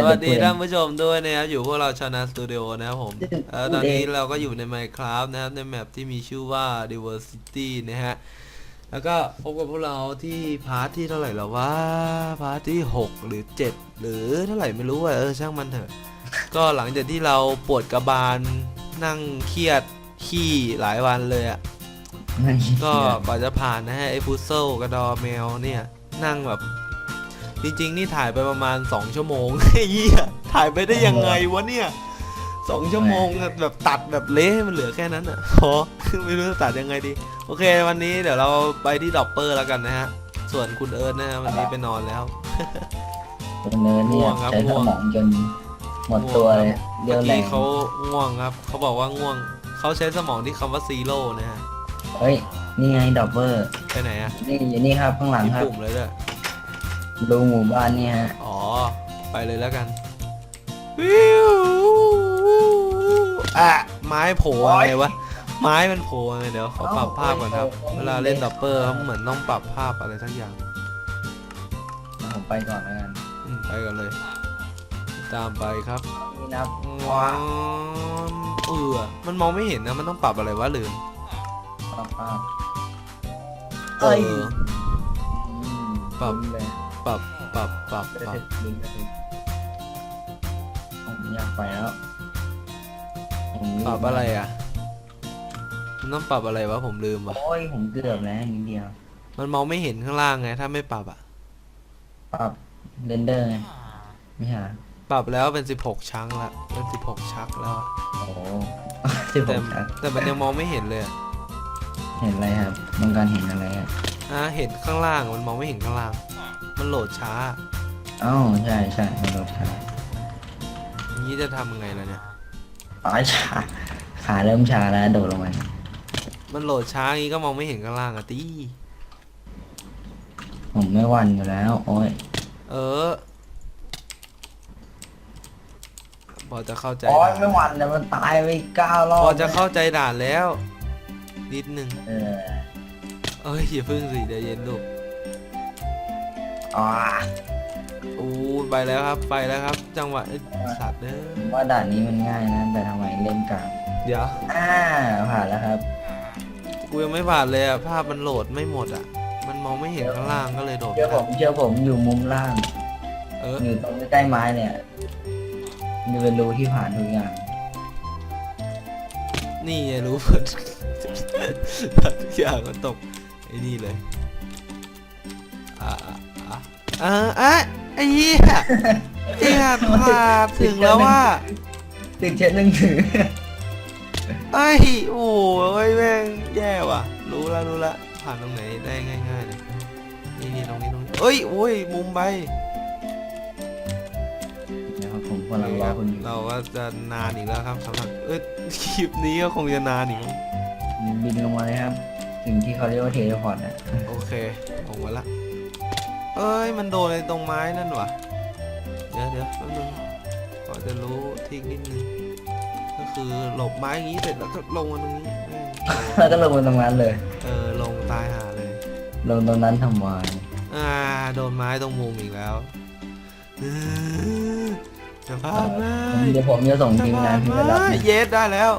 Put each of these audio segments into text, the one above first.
สวัสดีท่านผู้ชมด้วยนะครับอยู่พวกเราชนะสตูดิโอนะครับผมพูดเออตอนนี้เองเราก็อยู่ใน Minecraft นะครับในแมปที่มีชื่อว่า Diversity นะฮะแล้วก็พบกับพวกเราที่พาร์ทที่เท่าไหร่แล้ววะพาร์ทที่ 6 หรือ 7 หรือเท่าไหร่ไม่รู้อะเออช่างมันเถอะ ก็หลังจากที่เราปวดกระบาลนั่งเครียดขี้หลายวันเลยอะก็กว่าจะผ่านนะฮะไอ้พุซเซิลกระดอแมวเนี่ยนั่งแบบ จริงๆนี่ถ่ายไปประมาณ 2 ชั่วโมงไอ้เหี้ยถ่ายไปได้ยังไงวะเนี่ยสองชั่วโมงอะแบบตัดแบบเละให้มันเหลือแค่นั้นอะพอไม่รู้จะตัดยังไงดี โอเค วันนี้เดี๋ยวเราไปที่ดอปเปอร์แล้วกันนะฮะ ส่วนคุณเอิร์ธนะฮะวันนี้ไปนอนแล้วคนเนินเนี่ง่ยวงครับใช้สง่วงมองจนหมดตัวเลยเรียเมื่วอแรกี้งเขาง่วงครับ เขาบอกว่าง่วง เขาใช้สมองที่คำว่าซีโร่นะฮะ เฮ้ย นี่ไงดับเบิลไปไหนอะ นี่อยู่นี่ครับข้างหลังมีครับปุ่มเลยด้วย ดูหมู่บ้านนี่ฮะ อ๋อ ไปเลยแล้วกันวิวอะไม้โผล่ยังไงวะ ไม้มันโผล่ยังไงเดี๋ยวขอปรับภาพก่อนครับเวลาเล่นดับเปอร์เขาเหมือนต้องปรับภาพอะไรทั้งอย่างผมไปก่อนแล้วกันอืมไปกันเลย ตามไปครับนี่นับว้าวเออมันมองไม่เห็นนะมันต้องปรับอะไรวะลืมป้าป้าเอเอ้ยออืมปรับลุ้นเลย ปรับปรับปรับกระปรับทึกลุ้นกระทึกผมอยากไปแล้วผมมปรับอะไรอะมันต้องปรับอะไรวะผมลืมว่ะโอ้ยผมเกือบแล้วนิดเดียว มันมองไม่เห็นข้างล่างไง ถ้าไม่ปรับอะ ปรับเรนเดอร์ไงไม่ใช่เหรอปรับแล้วเป็น16ชั้งละเป็น16ชักแล้วอะโอ้โหที่ผแต่มครับแต่มันยังมองไม่เห็นเลยอะเห็นอะไรครับต้องการเห็นอะไรครับอะเห็นข้างล่างมันมองไม่เห็นข้างล่าง มันโหลดช้าอ้าวใช่ใช่ไม่ลดขาอย่างนี้จะทำยังไงล่ะเนี่ย อ๋อชาขาเริ่มชาแล้วโดดลงไปมันโหลดช้าอย่างนี้ก็มองไม่เห็นข้างล่างอะตีผมไม่หวันอยู่แล้ว โอ้ยเออพอจะเข้าใจโอ้ยด่านไม่หวันแต่มันตายไปเก้ารอบพอจะเข้าใจด่านแล้ว นิดนึงเออ เอ้ยอย่าพึ่งสิเดี๋ยวเย็นลูก อ๋ออู้ไปแล้วครับไปแล้วครับ จังหวะเอ้ยสัตว์เด้อผมว่าด่านนี้มันง่ายนะ แต่ทำไมเล่นกลางเดี๋ยวอ่าผ่านแล้วครับ กูยังไม่ผ่านเลยอะภาพมันโหลดไม่หมดอะมันมองไม่เห็นข้างล่างก็เลยโดดเชื่อไม่ผได้มเชื่อผมอยู่มุมล่าง เอออยู่ตรงใกล้ๆไม้เนี่ยมีเป็นรูที่ผ่านทุกอย่าง นี่ไงรู้หมดทุกอย่างมันตกไอ้นี่เลย อ่า อ่าอ่าอะไอ้เหี้ยไอ้ห่าผ่านถึงแล้วว่าตึกเช็ดหนังสือไอ้โอ้ยแม่งแย่ว่ะ รู้แล้วรู้แล้วผ่านตรงไหนได้ง่ายๆเลยนี่นี่ตรงนี้ตรงนี้เอ้ยโอ้ยมุมไปนะครับผมกำลังรอคุณอยู่เราก็จะนานอีกแล้วครับสำหรับเอ้ยคลิปนี้ก็คงจะนานอีกมั้งบินลงมาเลยครับ ถึงที่เขาเรียกว่าเทเลพอร์ตนะโอเคลงมาละ เอ้ย มันโดนในตรงไม้นั่นว่ะเดี๋ยวเดี๋ยวแป๊บนึงพอจะรู้ทิกนิดนึง ก็คือหลบไม้อย่างนี้เสร็จแล้วก็ลงมาตรงนี้แม่งแล้วก็ลงมาตรงนั้นเลย เออ ลงตายหาเลย ลงตรงนั้นทำไมอ่า โดนไม้ตรงมุมอีกแล้วเออจะพลาดไหมเดี๋ยวผมจะส่งจะทีมานพลางดที่ไหมระดับนะเยสได้แล้ว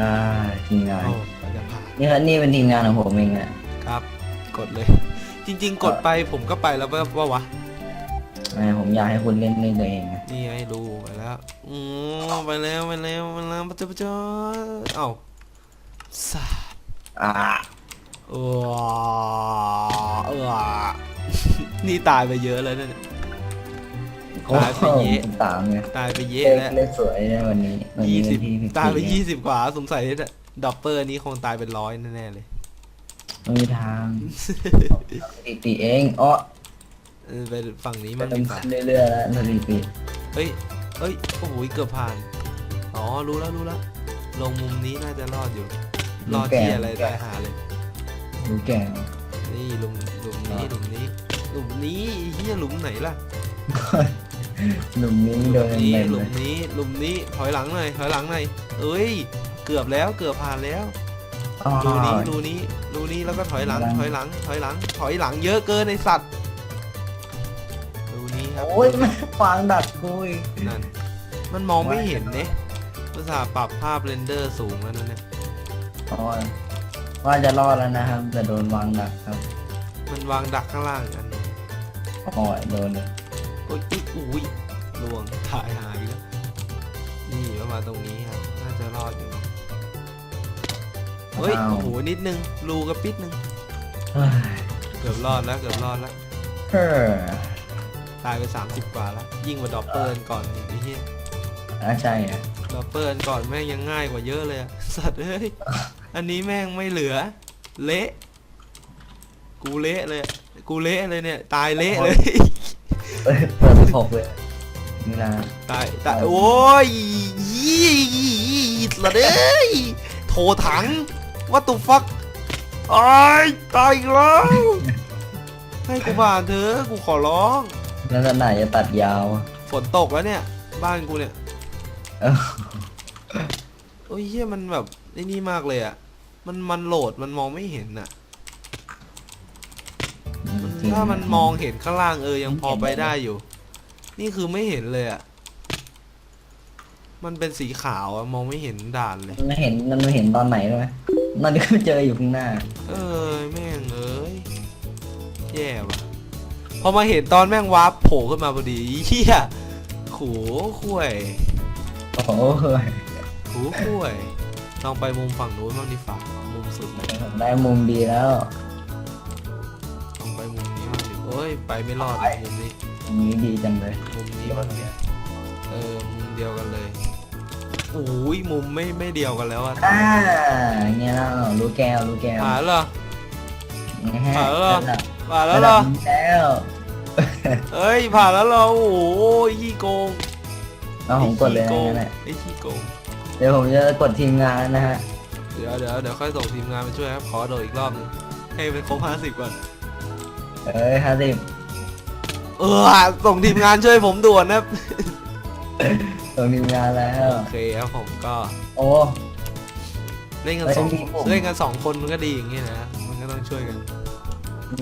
อ่าทีมงานโอ้ก็จะผ่านนี่ครับนี่เป็นทีมงานของผมเองอะครับ กดเลย จริง ๆ กดไปผมก็ไปแล้วว่าวะแม่ผมอยากให้คุณเล่นเล่นตัวเองนะนี่ไงดูไปแล้วอืมไปแล้วไปแล้วไปแล้วปะจ๊ะปะจ๊ะเอ้าสาดอ่าเออเออนี่ตายไปเยอะแล้วเนี่ย ตายไปเยอะตามไงตายไปเยเล่อะนแล้วเล่นสวยนะวันนี้วันนี้ยี่วัสิบนที่สิบตายไปสี่ยี่สิบกว่าสงสัยดอปเปอร์นี้คงตายเป็นร้อยแน่ๆเลย ไม่มีทางสถิติเองอ๋อเออไปฝั่งนี้มัมันนมีขึ้ฝั่งนเรื่อยๆแล้วสถิติเฮ้ยเฮ้ยโอ้โหเกือบผ่าน อ๋อรู้แล้วรู้แล้ว ลงมุมนี้น่าจะรอดอยู่ รอดที่อะไรตายหาเลย รู้แก่ นี่หลุมหลุมนี้หลุมนี้หลุมนี้เฮียหลุมไหนล่ะหนุ่มนี้หโดลุนมนี้เต็มหลุเลมยนี้หลุมนี้ถอยหลังหน่อยถอยหลังหน่อยเอ้ย เกือบแล้วเกือบผ่านแล้วอ๋อ รูนี้รูนี้รูนี้แล้วก็ถอยหลังหลังถอยหลังถอยหลัง ถอยหลังเยอะเกินไอสัตว์รูนี้ครับโอ้ยมันฟังดักกูอีกนั่นมันมองไม่เห็นเนี่ยภาษาห์ปรับภาพเรนเดอร์สูงแล้วนะเนี่ยโอ้ยว่าจะรอดแล้วนะครับ แต่โดนวางดักครับ มันวางดักข้างล่างกันโอ้ยโดนเลยโอ้ยอุ๊ยอุ้ยลวงถ่ายหายแล้วนี่ประมาณตรงนี้ครับน่าจะรอดอยู่ เนอะเฮ้ยโอ้โห นิดนึง รูกระปิดนึง เฮ้ยเกือบรอดแล้ว เกือบรอดแล้ว เฮ้ยตายไป 30 กว่าแล้ว ยิ่งกว่าดอปเปอร์อันก่อนอีกไอ้เหี้ยอะใช่อะดอปเปอร์อันก่อนแม่งยังง่ายกว่าเยอะเลยอะสัตว์เอ้ย อันนี้แม่งไม่เหลือ เละ กูเละเลย กูเละเลยเนี่ย ตายเละเลย เอ้ยเปิดหกเลยนี่นะ ตายตายโอ้ยยี่ละเด้ยโถถัง what the fuck ไอ้ายตายอีกแล้ว ให้กูผ่านเถอะกูขอร้อง แล้วจะไหนจะตัดยาวฝนตกแล้วเนี่ย บ้านกูเนี่ย เออโอ้ยเฮียมันแบบไอ้นี่มากเลยอะมันมันโหลดมันมองไม่เห็นอะถ้ามันมองเห็นข้างล่างเออยังพอไปได้อยู่ นี่คือไม่เห็นเลยอะมันเป็นสีขาวอะมองไม่เห็นด่านเลย มันไม่เห็นมันไม่เห็นตอนไหนเลยไหม มันก็เจออยู่ข้างหน้า เออแม่งเอ้ยแย่ว่ะพอมาเห็นตอนแม่งวาร์ปโผล่ขึ้นมาพอดีเฮียขูข่วยโอ้โหขูข่วยลองไปมุมฝั่งนู้นบ้างดิฝ่ามุมสุดเลยได้มุมดีแล้ว ลองไปมุมนี้บ้างดิโอ้ยไปไม่รอดอะมุมนี้มุมนี้ดีจังเลย มุมนี้มันเออมุมเดียวกันเลย โอ้ยมุมไม่ไม่เดียวกันแล้วอะอ่าเงี้ยแล้วรู้แก้วรู้แก้วผ่านแล้วเหรอ นะฮะผ่านแล้วเหรอ ระดับผ่านแล้วเหรอ ระดับนี้แล้วเอ้ยผ่านแล้วเหรอโอ้ยขี้โกงเอาผมกดเลยไอ้นะขี้โกงงั้นน่ะไอ้ขี้โกงเดี๋ยวผมจะกดทีมงานนะฮะเดี๋ยวเดี๋ยวเดี๋ยวค่อยส่งทีมงานมาช่วยครับขอโดดอีกรอบหนึงให้เป็นครบห้าสิบก่อน เอ้ยห้าสิบเออส่งทีมงานช่วยผมด่วนนะครับ ส่งทีมงานแล้ว โอเคครับผมก็โอ้ เล่นกันเอ้ยสองมีปุ่มเล่นกันสองคนมันก็ดีอย่างเงี้ยนะมันก็ต้องช่วยกัน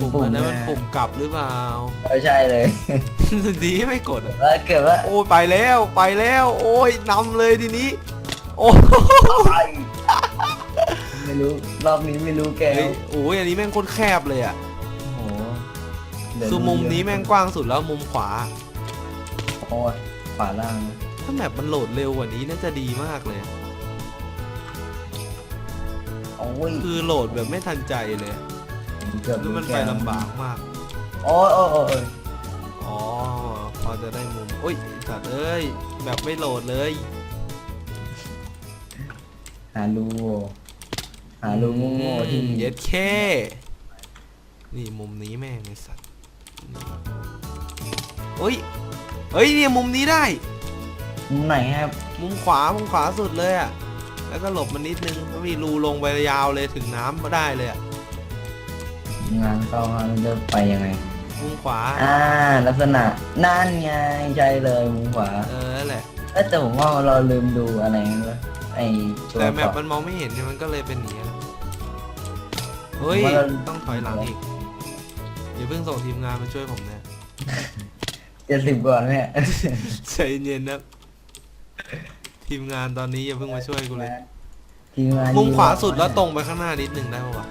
ปุ่มปุ่มอันนั้นมันะปุ่มกลับหรือเปล่า ไม่ใช่เลย ดีไม่กดอะแล้วเกิดว่าโอ้ยไปแล้วไปแล้ว โอ้ยนำเลยทีนี้ โอ้ไปไม่รู้ รอบนี้ไม่รู้แก้เฮ้ยวโอ้ยอันนี้แม่งโคตรแคบเลยอะโอ้โหเดี๋ยวคือมุมนี้แม่งกว้างสุดแล้วมุมขวา โอ้ยขวาล่างนะ ถ้าแมปมันโหลดเร็วกว่านี้น่าจะดีมากเลย โอ้ยคือโหลดแบบไม่ทันใจเลยเกือบแล้วรู้มันไปแก้วลำบากมากโอ้ยโอ้ยโอ้ยโอ้ยอ๋อ พอจะได้มุมโอ้ยสัตว์เอ้ย แบบไม่โหลดเลย หารูหารูโง่ๆที่อืมเย็ดแค่ นี่มุมนี้แม่งไอสัตว์เฮ้ยเฮ้ยเนี่ยมุมนี้ได้ มุมไหนครับ มุมขวา มุมขวาสุดเลยอะแล้วก็หลบมันนิดนึงก็มีรูลงไปยาวเลยถึงน้ำมาได้เลยอะงานเข้ามามันจะไปยังไง มุมขวา อ่า ลักษณะนั่นไงใช่เลยมุมขวาเออนั่นแหละ เอ้ยแต่ผมว่าเราลืมดูอะไรนะวะไอตัวแต่แมปเกาะ มันมองไม่เห็นเนี่ยมันก็เลยเป็นอย่างนี้ยเฮ้ยว่าเรา ต้องถอยหลังอีกอย่าเพิ่งส่งทีมงานมาช่วยผมนะ เจ็ดสิบก่อนเนี่ยใจเย็นนะ ทีมงานตอนนี้อย่าเพิ่งมาช่วยกูเลย ทีมงานมุมขวาสุดแล้วตรงไปข้างหน้านิดนึงได้ปะวะ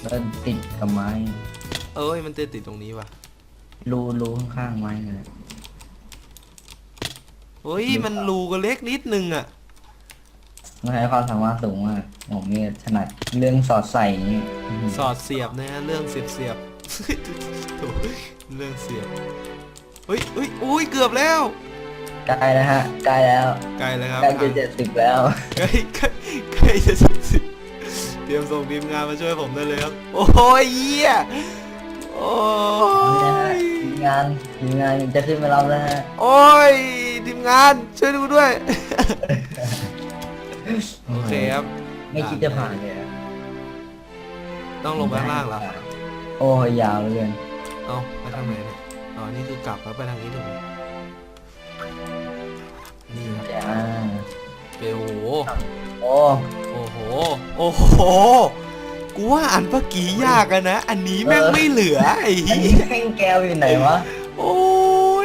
แล้วติดกับไม้ เอ้ยมันติดติดตรงนี้ว่ะรูรูข้างๆไม้เลยเฮ้ยมันรูก็เล็กนิดนึงอะมันใช้ความสามารถสูงมากผมเนี่ยถนัดเรื่องสอดใส่อย่างนี้สอดเสียบนะฮะเรื่องเสียบเสียบ โถ่เรื่องเสียบเฮ้ยเฮ้ยอุ้ยเกือบแล้ว ใกล้แล้วฮะใกล้แล้วใกล้แล้วครับใกล้จะเจ็ดสิบแล้วใกล้ใกล้ใกล้จะสิบสิบเตรียมส่งทีมงานมาช่วยผมได้เลยครับ โอ้ยเหี้ยโอ้นี่นะฮะยทีมงานทีมงานจะขึ้นมารับแล้วฮะโอ้ยทีมงานช่วยดูด้วย โอเคครับ ไม่คิดจะผ่านเลยอะต้องลงไปข้างล่างเหรอโอ้ยยาวเหลยเกินเอาไปทางไหนเนี่ยอ๋อนี่คือกลับแล้วไปทางนี้ถูกไหม เปโอ้โหโอ้โอ้โห โอ้โห กูว่าอันเมื่อกี้ยากอะนะ อันนี้แม่งไม่เหลือไอ้อันเหี้นี้ยแม่งแก้วอยู่ไหนวะโอ้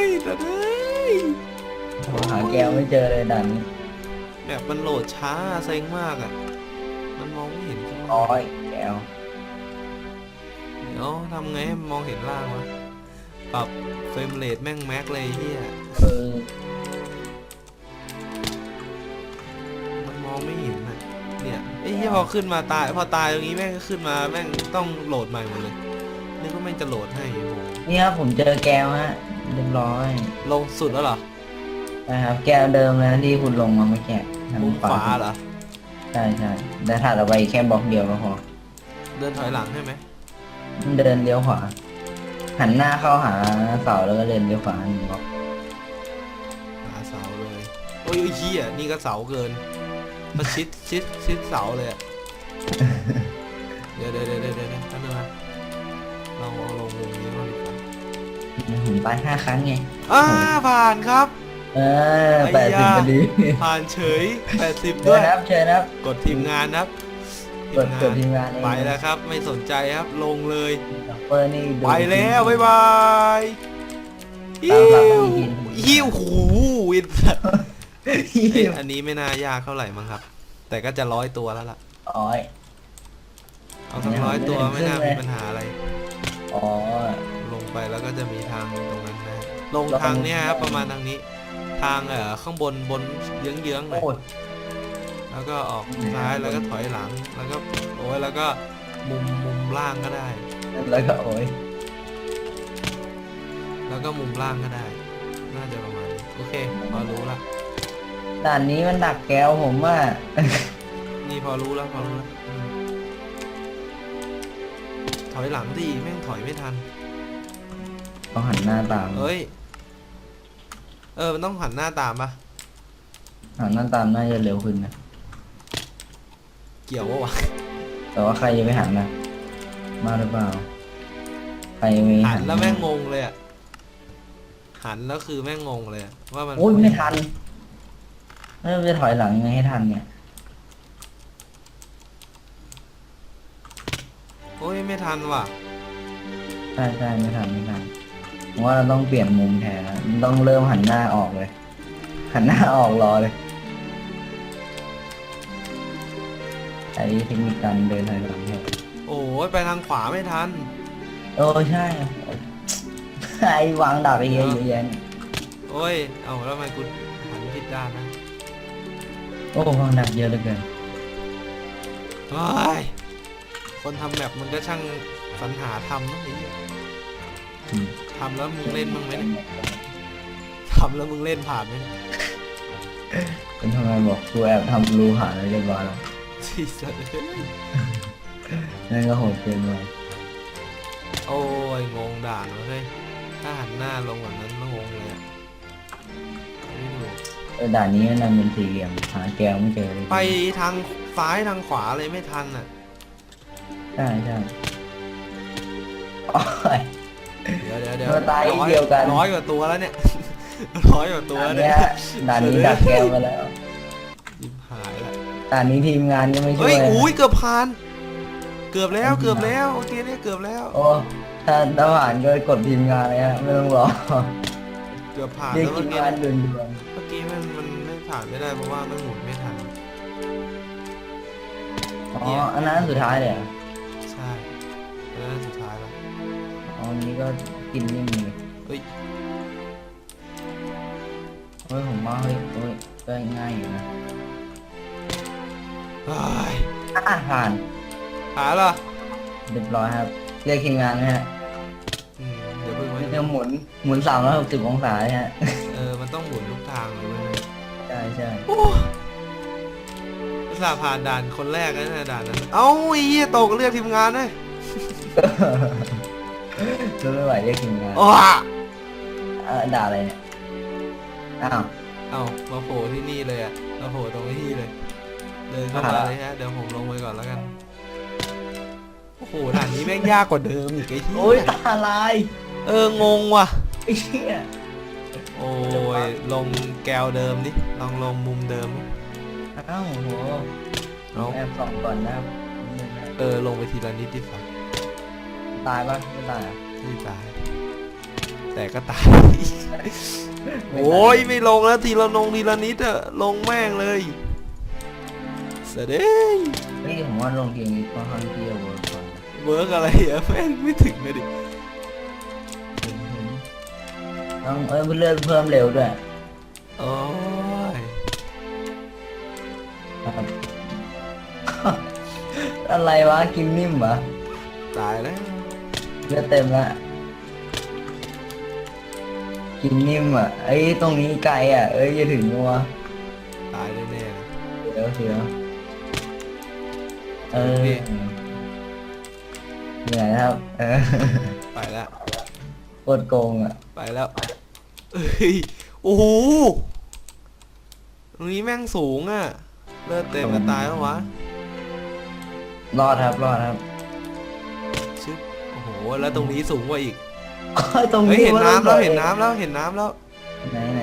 ยแต่เฮ้ยหาแก้วไม่เจอเลยด่านนี้แบบมันโหลดช้าเซ็งมากอะมันมองไม่เห็นข้างล่างอ้อยแก้วเดี๋ยวทำไงให้มันมองเห็นล่างวะ ปรับเฟรมเรทแม่งแม็กเลยไอ้เฮียเออ องไม่เห็นอะเนี่ยไอ้เฮียพอขึ้นมาตายพอตายตรงนี้แม่งก็ขึ้นมาแม่งต้องโหลดใหม่หมดเลยนึกว่าแม่งจะโหลดให้โอ้โหนี่ครับผมเจอแก้วฮะเรียบร้อยลงสุดแล้วเหรอนะครับ แก้วเดิมเลยนะที่คุณลงมาเมื่อกี้ทางมุมขวาเหรอใช่ใช่แต่ถัดออกไปแค่บล็อกเดียวก็พอเดินถอยหลังใช่ไหมมันเดินเลี้ยวขวาหันหน้าเข้าหาเสาแล้วก็เดินเลี้ยวขวาหนึ่งบล็อกหาเสาเลยโอ้ยไอ้เฮียนี่ก็เสาเกิน มาชิดชิดชิดเสาเลยอะเดี๋ยวเดี๋ยวเดี๋ยวเดี๋ยวเดี๋ยวแป๊บนึงนะลองลองลงมุมนี้บ้างดีกว่าผมตายห้าครั้งไงอ่าผ่านครับ เออไอ้แปดสิบยา พอดีผ่านเฉย 80 เชิด้วญยนะครับเชิญนะครับกดทีมงานนะครับกดกดทีมงานเองไปแล้วครับ ไม่สนใจครับลงเลยดับเบิลนี่ดู ไปแล้วบ๊ายบายตามหลักไม่มีหิวหูวินสัตว์หิ เอ้ยวอันนี้ไม่น่ายากเท่าไหร่มั้งครับ แต่ก็จะร้อยตัวแล้วล่ะอ๋อย เอาสักร้อยตัวไม่น่ามีปัญหาอะไร อ๋อ ลงไปแล้วก็จะมีทางตรงนั้นนะ ลงลงทางเนี้ยครับประมาณทางนี้ ทางเอ่อข้างบนบนเยื้องๆหน่อยโอ้ย แล้วก็ออกอืมซ้ายแล้วก็ถอยหลัง แล้วก็โอ้ยแล้วก็มุมมุมล่างก็ได้ แล้วก็โอ้ย แล้วก็มุมล่างก็ได้ น่าจะประมาณนี้โอเค พอรู้ละ ด่านนี้มันดักแก้วผมว่า นี่พอรู้แล้วพอรู้แล้วอืมถอยหลังดิแม่งถอยไม่ทันต้องหันหน้าตามเอ้ย เออ มันต้องหันหน้าตามปะหันหน้าตามน่าจะเร็วขึ้นนะ เกี่ยววะวะ แต่ว่าใครจะไปหันนะมาหรือเปล่า ใครไม่หัหันนแล้วแม่งงงเลยอะหันแล้วคือแม่งงงเลยอะว่ามันโอ้ยไม่ทัน แล้วจะถอยหลังยังไงให้ทันเนี่ย โอ้ยไม่ทันว่ะ ใช่ใช่ไม่ทันไม่ทันผมว่าเราต้องเปลี่ยนมุมแทนแล้วต้องเริ่มหันหน้าออกเลย หันหน้าออกรอเลยใช้เทคนิคการเดินถอยหลังแทนโอ้ยไปทางขวาไม่ทันโอ้ใช่ไอ้วางดักไอ้เหี้ยเยอะแยะเนี่ยโอ้ย เอาแล้วทำไมกูหันผิดด้านนะ โอ้วางดักเยอะเหลือเกินโอ้ยคนทำแบบมันก็ช่างสรรหาทำนะไอ้เหี้ยอืมทำแล้วมึงเล่นมึงไหมเนี่ยทำแล้วมึงเล่นผ่านไหมเนี่ยเป็นทำไมบอกกูแอบทำรูหาแล้วเรียบร้อยแล้วที่สัตว์เอ้ยนั่นก็โหดเกินไปโอ้ยงงด่านวะเฮ้ยถ้าหันหน้าลงแบบนั้นก็งงเลยอะไม่รู้เออ ด่านนี้นั่นเป็นสี่เหลี่ยมหาแก้วไม่เจอเลยไปทางซ้ายทางขวาเลยไม่ทันอะใช่ใช่โอ้ย เดี๋ยวเดี๋ยวเดี๋ยวตัวตายร้อยเดียวกัน ร้อยกว่าตัวแล้วเนี่ยร้อยกว่าตัวด่านเนี่เนี้ยยด่านนี้ดักแก้วมาแล้ว ยิบหายละด่านนี้ทีมงานก็ไม่ช่วเฮ้ยยนะอุ้ยเกือบผ่าน เกือบแล้วเกือบแล้วโอเคเนี่ยเกือบแล้ว โอ้ถ้าถ้าผ่านก็กดทีมงานเลยฮะไม่ต้องรอเกือบผ่านเรียกแล้วทีเมื่อกี้มงานด่วนเมื่อกี้มันมันไม่ ผ่านไม่ได้เพราะว่ามันหมุนไม่ทันๆอ๋อ อันนั้นสุดท้ายเลยเหรอใช่แล้วสุดท้ายแล้วอ๋ออันนี้ก็กินนิ่มเลยเฮ้ยเฮ้ยผมว่าเฮ้ยเฮ้ยก็ง่ายอยู่นะเฮ้ยอะผ่านผ่านเหรอเรียบร้อยครับ เรียกทีมงานไหมฮะอืมเดี๋ยวเพิ่งไว้มันจะหมุนหมุนสามร้อยหกสิบองศาเลยฮะ เออมันต้องหมุนทุกทางเลยเว้ย ใช่ใช่โอ้อุตส่าห์ผ่านด่านคนแรกแล้วนะด่านนั้นเอ้าไอ้เหี้ยตกเรียกทีมงานเลยจะไม่ไหวเรียกทีมงานอ้าเออด่าอะไรเนี่ย อ้าว เอ้ามาโผล่ที่นี่เลยอะมาโผล่ตรงที่เลย เดินเข้ามาเลยฮะเดี๋ยวผมลงไปก่อนแล้วกันโอ้โหด่านนี้แม่งยากกว่าเดิมอีกไอ้ที่โอ้ยตาลาย เอองงว่ะ ไอ้เชี่ย โอ้ยลงแกวเดิมดิลองลงมุมเดิมดิอ้าวโหเอาแอบส่องก่อนนะครับนิดนึงนะเออลงไปทีละนิดดิฝันตายปะไม่ตายอะที่ตาย แต่ก็ตาย โอ้ยไม่ลงแล้วทีละนงทีละนิดอะลงแม่งเลยเสด็จนี่ผมว่าลงเกมนี้ค่อนข้างที่จะเวิร์กกว่าเวิร์กอะไรอะแม่งไม่ถึงเลยดิ ต้องเอ้ยเลื่อนเพิ่มเร็วด้วยโอ้ยครับอะไรวะกินนิ่มวะตายแล้วเลือดเต็มละกินนิ่มอะไอ้ยตรงนี้ไกลอะ เอ้ยจะถึงนัวตายแน่ๆเลยเดี๋ยวเสียวเออนี่เหนื่อยนะครับเออไปแล้ว โคตรโกงอะไปแล้วเอ้ยโอ้โหตรงนี้แม่งสูงอะเลือดเต็มมาตายแล้ววะ รอดครับรอดครับชึบโอ้โห แล้วตรงนี้สูงกว่าอีกตรงเฮ้ยนี้เห็นน้ำแล้วมัเห็นน้ำแล้วเห็นน้ำแล้ว ไหนไหน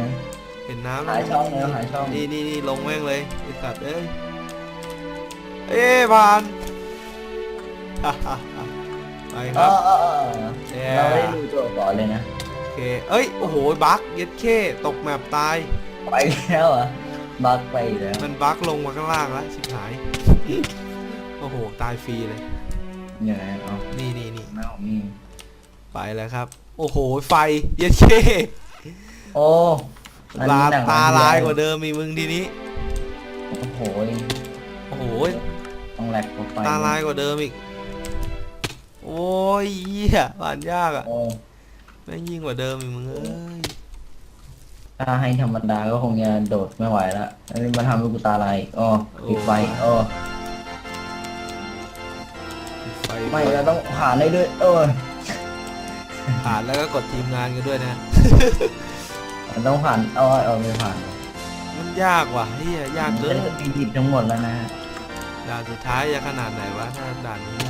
เห็นน้ำแล้หาวช่องแล้วหาช่องนี่นี่นี่ลงแม่งเลยไอสัตว์เอ้ย เอ้ยผ่าน ไปคเอรับอเออเออแย่เราไม่ได้ดูตัวก่อนเลยนะ โอเคเอ้ยโอ้โหบั๊กเย็ดเข้ตกแมปตาย ไปแล้วเหรอะบักไปอีกแล้วมันบั๊กลงมาข้างล่างแล้วชิบหาย โอ้โห ตายฟรีเลยอยู่ไหนเอานี่นี่นี่หน้าผมนี่ไปแล้วครับ โอ้โห ไฟเย็ดเข้โอ้อันลานี้หนังตามันลายเยอะกว่าเดิมมีมึงทีนี้ โอ้โห โอ้โห ต้องแหลกกว่าไฟตาลายกว่าเดิมอีก โอ้ยเหี้ยผ่านยากอะโอ้แม่งยิ่งกว่าเดิมอีกมึงเอ้ย ถ้าให้ธรรมดาก็คงจะโดดไม่ไหวละอันนี้มันทำให้กูตาลายอีกอ๋อปิดไฟโอ้ไฟไม่เราต้องผ่านได้ด้วยเออผ่านแล้วก็กดทีมงานกันด้วยนะ มันต้องผ่านเอาเอาไม่ผ่านมันยากว่ะเฮียยากเกิเล่นนสปีดิตทั้งหมดแล้วนะฮะด่านสุดท้ายจะขนาดไหนวะถ้าด่านนี้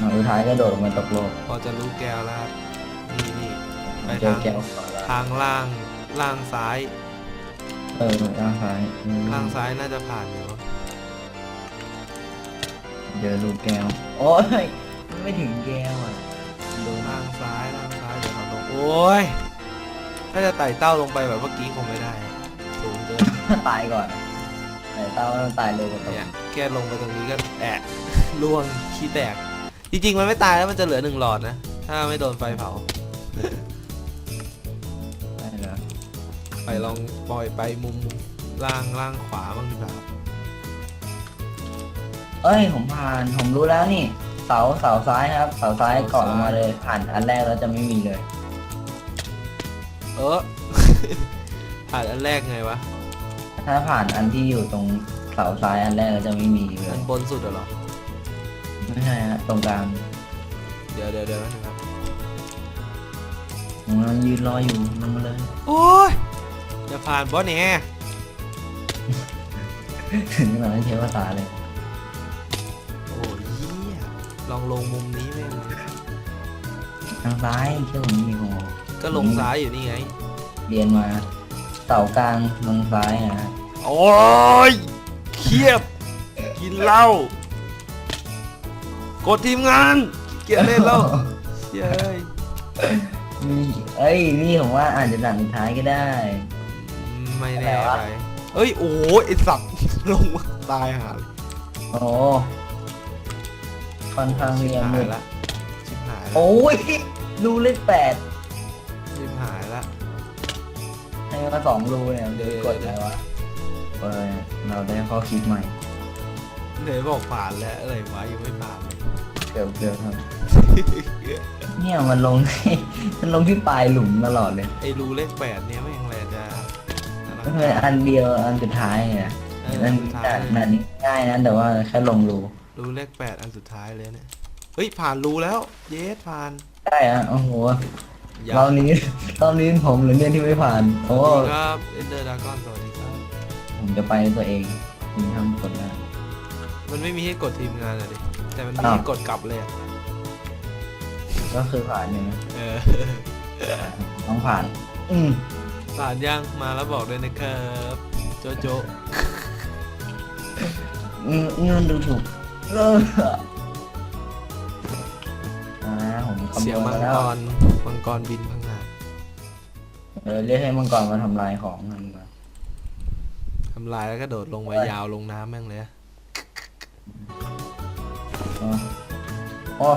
ยากหนังสุดท้ายก็โดดลงมาตกโลกพอจะรู้แก้วแล้วครับนี่นี่ไปเจอทางแก้วก่อนแล้วทางล่างล่างซ้าย เออด้านซ้ายอืมล่างซ้ายน่าจะผ่านอยู่เจอลูกแก้วโอ้ยมันไม่ถึงแก้วอะโดนล่างซ้ายล่างซ้ายเดี๋ยวขอลงโอ้ยถ้าจะไต่เต้าลงไปแบบเมื่อกี้คงไม่ได้อะสูงเกินตายก่อนแต่เต้าต้องตายเร็วกว่าตัวเนี่ยแค่ลงไปตรงนี้ก็แตกล่วงขี้แตก จริงๆ มันไม่ตายแล้วมันจะเหลือหนึ่งหลอดนะ ถ้าไม่โดนไฟเผา ได้เหรอไปลองปล่อยไปมุมล่างล่างขวาบ้างดีกว่าเอ้ยผมผ่านผมรู้แล้วนี่ เสาเสาซ้ายครับ เสาซ้ายก่อนลงมาเลยผ่านอันแรกแล้วจะไม่มีเลย เออ ผ่านอันแรกไงวะถ้าผ่านอันที่อยู่ตรงเสาซ้ายอันแรกแล้วจะไม่มีเลอัยนบนสุดเหรอ ไม่ใช่ฮะตรงกลางเดี๋ยวเดี๋ยวเดี๋ยวนะครับผมกำลังยืนรออยู่ลงมาเลย โอ้ยจะผ่านบอสเนี่ยถึงขนาดนั้นใช้ภาษาเลยโอ้ยเหี้ยลองลงมุมนี้แม่งเลยทางซ้ายเชื่อผมมีโหก็ลงซ้ายอยู่นี่ไง เรียนมาเสากลางลงซ้ายนะฮะโอ้ยเคียบกินเหล้า กดทีมงานขี้เกียจเล่นแล้วเชี่ยเอ้ยมีเอ้ยนี่ผมว่าอาจจะด่านสุดท้ายก็ได้ ไม่แน่อะไรวะใจเอ้ยโอ้ยไอสัตว์ลงมาตายหาเลยโอ้ค่อนข้างชิเรีบยนหามืยดละชิบหายละโอ้ยรูเลขแปดชิบหายละ ให้มาสองรูเนี่ยเดี๋ยวกดอะไรวะเออเราได้ข้อคิดใหม่ ไหนบอกผ่านแล้วอะไรวะยังไม่ผ่านเลยเกือบเกือบครับเนี่ยมันลง มันลงที่ปลายหลุมตลอดเลยไอ้รูเลขแปดเนี่ยไม่ยังแลจะน่ารักก็คืออันเดียวอันสุดท้ายเนี่ยเออนั่นสุดท้ายนั่นนี่ง่ายนะแต่ว่าแค่ลงรูรูเลขแปดอันสุดท้ายเลยเนี่ยเฮ้ยผ่านรูแล้ว เยสผ่านได้อะโอ้โหอย่าตอนนี้ตอนนี้ผมหรือเนี่ยที่ไม่ผ่านสโอ้วัสดีครับเอนเดอร์ดากอนสวัสดีครับผมจะไปตัวเองผมทำกดนะ มันไม่มีให้กดทีมงานอะดิแต่มันมีอ้าวให้กดกลับเลยอะก็คือผ่านเนี่ยนะเออ ต้องผ่าน อืมผ่านยังมาแล้วบอกด้วยนะครับ โจโจอืมเงินดูถูกเอออ่าผมคำเสีนยวณมัมางแล้วกรมังกรบินพังงาดเออเรียกให้มังกรมาทำลายของมันมา ทำลายแล้วก็โดดลงมายาวลงน้ำแม่งเลยอะ อ๋อ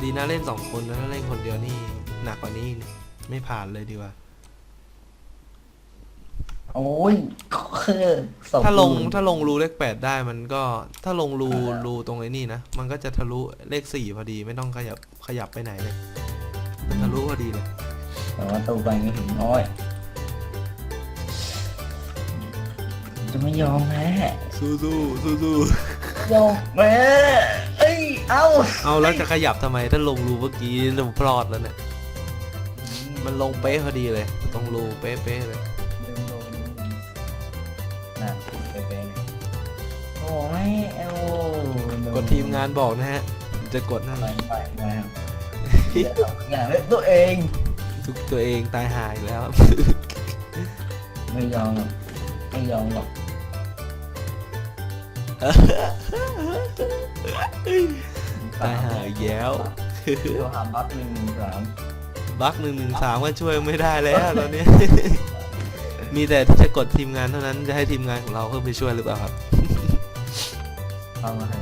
ดีนะเล่นสองคนนะถ้าเล่นคนเดียวนี่หนักกว่านี้อีกไม่ผ่านเลยดีกว่า โอ้ยคือศพถ้าลงอื่นถ้าลงรูเลขแปดได้มันก็ถ้าลงรูรูตรงไอ้นี่นะ มันก็จะทะลุเลขสี่พอดีไม่ต้องขยับขยับไปไหนเลยมันทะลุพอดีเลยแต่ว่าตู้ไปไม่ถึงโอ้ยจะไม่ยอมแพ้สู้สู้สู้สู้ยอมแพ้ เอ้ยเอ้าเอาแล้วจะขยับทำไมถ้าลงรูเมื่อกี้เราพลอดแล้วเนี่ย มันลงเป๊ะพอดีเลยตรงรูเป๊ะๆเลยลืมโดนน่ะไปไปเลยโอ้ไม่เอลกดทีมงานบอกนะฮะจะกดนั่นไปไปแล้วอย่าเล่นตัวเองทุกตัวเองตายหายแล้ว ไม่ยอมหรอกไม่ยอมหรอก ตายหายแย้ว ตัวหาบัคหนึ่งหนึ่งสามบักหนึ่งหนึ่งสามก็ช่วยไม่ได้แล้วตอนนี้ มีแต่ที่จะกดทีมงานเท่านั้นจะให้ทีมงานของเราเข้าไปช่วยหรือเปล่าครับเข้ามาให้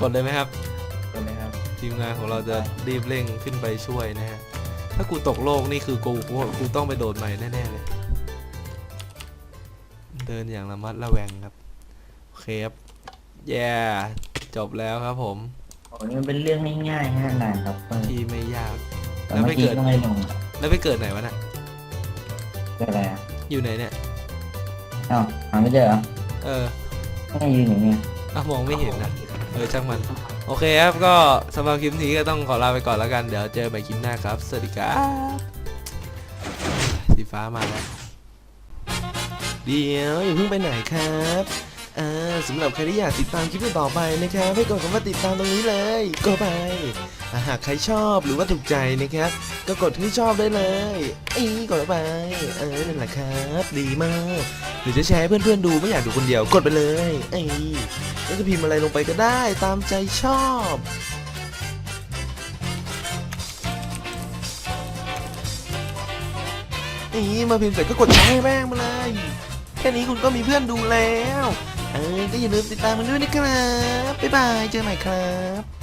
กดเลยไหมครับ ตัวเลยครับ ทีมงานของเราจะรีบเร่งขึ้นไปช่วยนะฮะ ถ้ากูตกโลกนี่คือกูกูกูต้องไปโดดใหม่แน่ๆเลย เดินอย่างระมัดระแวงครับ โอเคครับ แย่ จบแล้วครับผม โอ้นี่มันเป็นเรื่องง่ายๆฮะนานครับเพื่อนที่ไม่ยาก แต่แล้วเมื่ไม่อกี้เกิดก็ไม่ลงแล้วไปเกิดไหนวะน่ะ เกิดอะไรอะอยู่ไหนเนี่ย อ้าวหาไม่เจอเหรอเออไม่ยืนอยู่เนี่ย อะมองไม่เห็นนะ เออช่างมัน โอเคครับก็สำหรับคลิปนี้ก็ต้องขอลาไปก่อนแล้วกัน เดี๋ยวเจอใหม่คลิปหน้าครับ สวัสดีครับสีฟ้ามาแล้ว เดี๋ยวอย่าเพิ่งไปไหนครับ อ่าสำหรับใครที่อยากติดตามคลิปต่อไปนะครับให้กดคำว่าติดตามตรงนี้เลยก็ไปหากใครชอบหรือว่าถูกใจนะครับ ก็กดที่ชอบได้เลยอีกดไปเออนั่นแหละครับ ดีมาก หรือจะแชร์เพื่อนๆดูไม่อยากดูคนเดียวกดไปเลยไอ้แล้วก็พิมพ์อะไรลงไปก็ได้ตามใจชอบอีมาพิมพ์เสร็จก็กดแชร์ให้แม่งมาเลย แค่นี้คุณก็มีเพื่อนดูแล้ว เออก็อย่าลืมติดตามมันด้วยนะครับบ๊ายบายเจอกันใหม่ครับ